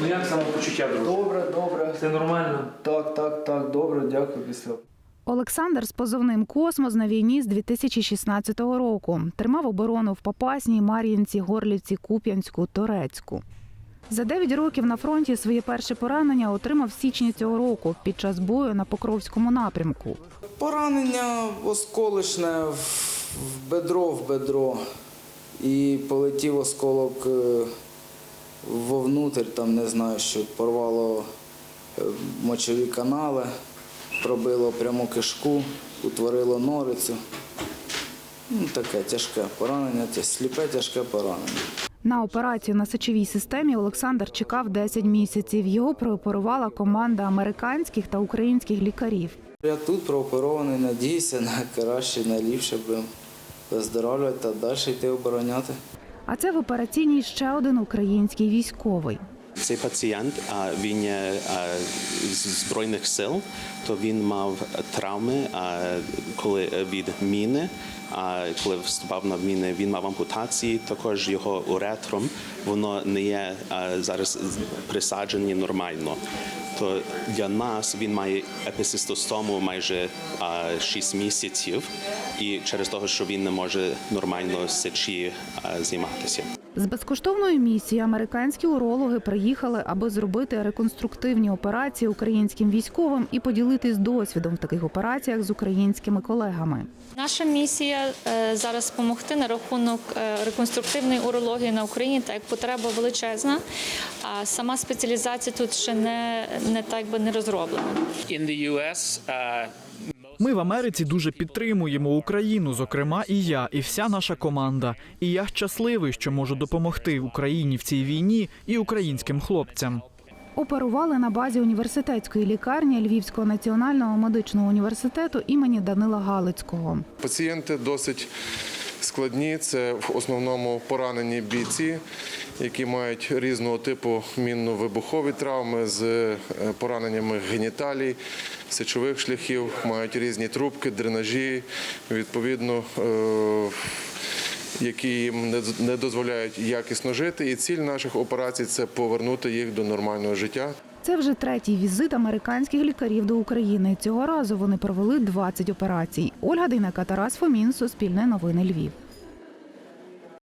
Ну як самопочуття, друже? Добре, добре. Все нормально? Так, так, так, добре, дякую, після. Олександр з позивним Космос на війні з 2016 року. Тримав оборону в Попасній, Мар'їнці, Горлівці, Куп'янську, Торецьку. За 9 років на фронті своє перше поранення отримав в січні цього року під час бою на Покровському напрямку. Поранення осколочне в в бедро, в бедро. І полетів осколок е, вовнутрь, там не знаю, що порвало е, мочові канали, пробило пряму кишку, утворило норицю. Ну, таке тяжке поранення, сліпе тяжке поранення. На операцію на сечовій системі Олександр чекав 10 місяців. Його прооперувала команда американських та українських лікарів. Я тут прооперований, надіюся на краще, на ліпше будемо виздоровлювати та далі йти обороняти. А це в операційній ще один український військовий. Цей пацієнт а, він з збройних сил, то він мав травми, коли від міни. А коли вступав на міни, він мав ампутації. Також його уретром воно не є зараз присаджені нормально. То для нас він має епісистостому майже а, 6 місяців, і через того, що він не може нормально сечі а, займатися. З безкоштовної місії американські урологи приїхали, аби зробити реконструктивні операції українським військовим і поділитись досвідом в таких операціях з українськими колегами. Наша місія е, зараз допомогти на рахунок е, реконструктивної урології на Україні, так як потреба величезна, а сама спеціалізація тут ще не, не так би не розроблена. Ми в Америці дуже підтримуємо Україну, зокрема і я, і вся наша команда. І я щасливий, що можу допомогти Україні в цій війні і українським хлопцям. Оперували на базі університетської лікарні Львівського національного медичного університету імені Данила Галицького. Пацієнти досить складні. Це в основному поранені бійці, які мають різного типу мінно-вибухові травми з е, пораненнями геніталій, сечових шляхів, мають різні трубки, дренажі. Відповідно. е, які їм не- не дозволяють якісно жити, і ціль наших операцій це повернути їх до нормального життя. Це вже третій візит американських лікарів до України. Цього разу вони провели 20 операцій. Ольга Дейнека, Тарас Фомін, Суспільне новини Львів.